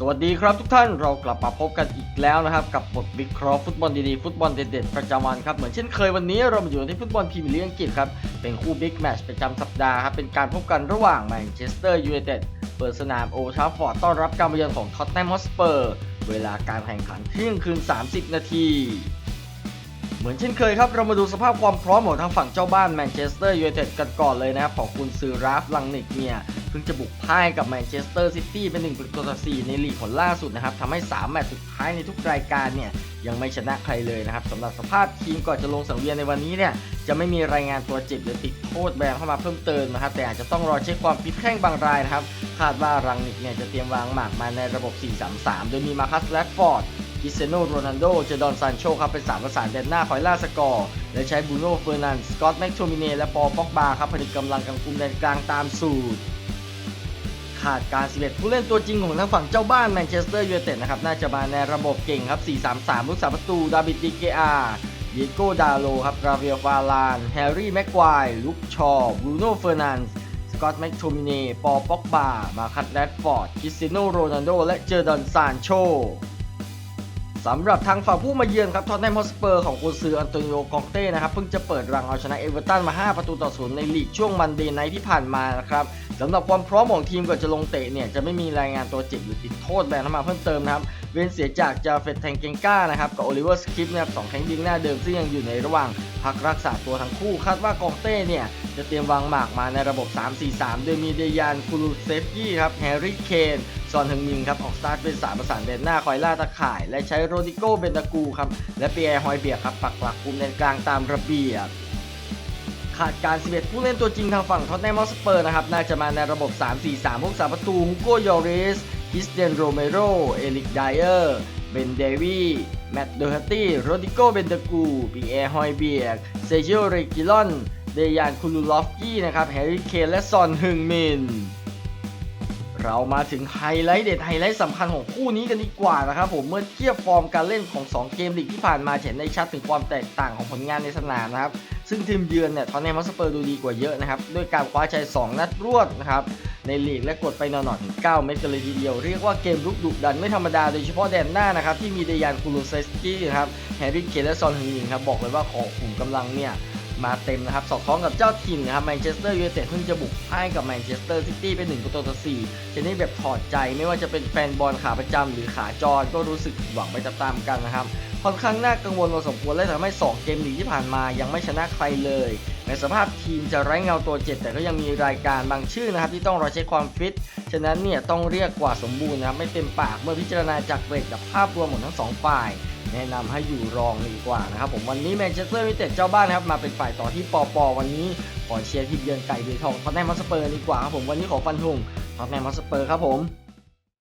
สวัสดีครับทุกท่านเรากลับมาพบกันอีกแล้วนะครับ กับบทวิเคราะห์ฟุตบอลดีๆ ฟุตบอลเด็ดๆ ประจำวันครับ เหมือนเช่นเคยวันนี้เรามาอยู่ที่ฟุตบอลพรีเมียร์ลีกอังกฤษครับ เป็นคู่บิ๊กแมตช์ประจำสัปดาห์ครับ เป็นการพบกันระหว่างแมนเชสเตอร์ยูไนเต็ดเปิดสนามโอทาฟอร์ดต้อนรับการมาเยือนของท็อตแนมฮอสเปอร์ เวลาการแข่งขันเที่ยงคืน 30 นาที เหมือนเช่นเคยครับเรามาดูสภาพความพร้อมของทางฝั่งเจ้าบ้านแมนเชสเตอร์ยูไนเต็ดกันก่อนเลยนะครับของคุณซือราฟลังนิกเนี่ยเพิ่งจะบุกพ่ายกับแมนเชสเตอร์ซิตี้เป็น1ประตูต่อ4ในลีกผลล่าสุดนะครับทำให้ 3 แมตช์สุดท้ายในทุกรายการเนี่ยยังไม่ชนะใครเลยนะครับสำหรับสภาพทีมก่อนจะลงสังเวียนในวันนี้เนี่ยจะไม่มีรายงานตัวเจ็บหรือติดโทษแบนเข้ามาเพิ่มเติมนะครับแต่อาจจะต้องรอเช็คความฟิตแข้งบางรายนะครับคาดว่ารังนิกเนี่ยจะเตรียมวางหมากมาในระบบ 4-3-3 โดยมีมาคัสแรดฟอร์ด คริสเซโนโรนัลโด เจดอนซานโชครับ เป็นสามประสานแดนหน้าคอยล่าสกอร์ และใช้บูโน่เฟอร์นันสกอตแม็กโทมิเน และปอลป็อกบาครับผนึกกำลังกำกุมแดนกลางตามสูตร ขาดการ 11 ผู้เล่นตัวจริงของทางฝั่งเจ้าบ้านแมนเชสเตอร์ยูไนเต็ดนะครับ น่าจะมาในระบบเก่งครับ 4-3-3ลูกสาประตู ดาวิดดิเกอาเดียโกดาโลครับ ราเวลฟาลาน แฮร์รี่แม็กควายลุคชอว์บูโน่เฟอร์นันสกอตแม็กโทมิเน ปอลป็อกบา มาคัตแรดฟอร์ดคริสเซโนโรนัลโด และเจอร์ดอนซานโช สำหรับทางฝั่งผู้มาเยือนครับ ทอตแนมฮอสเปอร์ของกุนซืออันโตนิโอกองเต้นะครับ เพิ่งจะเปิดรังเอาชนะเอเวอร์ตันมา 5 ประตูต่อศูนย์ในลีกช่วงมันเดย์ไนท์ที่ผ่านมานะครับสำหรับความพร้อมของทีมก่อนจะลงเตะเนี่ย จะไม่มีรายงานตัวเจ็บหรือติดโทษแบนเข้ามาเพิ่มเติมนะครับ เว้นเสียจากจาเฟตแทงเกงก้านะครับกับโอลิเวอร์สคริปนะครับสองแข้งยิงหน้าเดิมซึ่งยังอยู่ในระหว่างพักรักษาตัวทั้งคู่คาดว่ากองเต้เนี่ยจะเตรียมวางหมากมาในระบบ 3-4-3 โดยมีเดยานคูลูเซฟกี้ครับแฮร์รี่เคน ซอนฮึงมินครับออกสตาร์ทเป็นสามประสานแดนหน้าคอยล่าตะข่าย และใช้โรดิโกเบนตากูครับและเปียร์ฮอยเบียครับปักหลักคุมแดนกลางตามระเบียบขาดการ 11 ผู้เล่นตัวจริงทางฝั่งท็อตแนมอสเปอร์นะครับ น่าจะมาในระบบ 3-4-3พวกสาประตูฮุโกยอริสคิสเตียนโรเมโร เอลิกไดเออร์ เบนเดวีแมตต์เดอร์ฮัตตี้ โรดิโก เบนเดกูปีแอร์ฮอยเบียร์เซจิโอเรกิลอน เดยานคูลูลอฟกี้นะครับ แฮร์รี่ เคน และซอน ฮึงมิน เรามาถึงไฮไลท์เด็ดไฮไลท์สำคัญของคู่นี้กันดีกว่านะครับผมเมื่อเทียบฟอร์มการเล่นของ 2 เกมลีกที่ผ่านมาเห็นได้ชัดถึงความแตกต่างของผลงานในสนามนะครับซึ่งทีมเยือนเนี่ยตอนนี้มัสเปอร์ดูดีกว่าเยอะนะครับด้วยการคว้าชัย 2 นัดรวดนะครับในลีกและกดไปหน่อยๆถึง 9 เม็ดกันเลยทีเดียว เรียกว่าเกมรุกดุดันไม่ธรรมดาโดยเฉพาะแดนหน้านะครับที่มีเดยานคูลูเซสกี้นะครับแฮร์รี่เคนและซอนฮึงมินครับบอกเลยว่าขอขุมกำลังเนี่ย มาเต็มนะครับ สอดคล้องกับเจ้าถิ่นนะครับแมนเชสเตอร์ยูไนเต็ดเพิ่งจะบุกพ่ายกับแมนเชสเตอร์ซิตี้เป็น1ประตูต่อ4ชนิดแบบถอดใจไม่ว่าจะเป็นแฟนบอลขาประจำหรือขาจรก็รู้สึกหวังไปตามๆกันนะครับค่อนข้างน่ากังวลพอสมควรและทำให้ 2 เกมลีกที่ผ่านมายังไม่ชนะใครเลยในสภาพทีมจะไร้เงาตัวเจ็ดแต่ก็ยังมีรายการบางชื่อนะครับที่ต้องรอเช็คความฟิต ฉะนั้นเนี่ยต้องเรียกกว่าสมบูรณ์นะครับไม่เต็มปากเมื่อพิจารณาจากเรทกับภาพรวมของทั้งสองฝ่าย แนะนำให้อยู่รองดีกว่านะครับผมวันนี้แมนเชสเตอร์ยูไนเต็ดเจ้าบ้านนะครับมาเป็นฝ่ายต่อที่ปอปอวันนี้ขอเชียร์ทีมเยือนไก่เดือทองท็อตแนมฮอสเปอร์ดีกว่าครับผมวันนี้ขอฟันธงท็อตแนมฮอสเปอร์ครับผม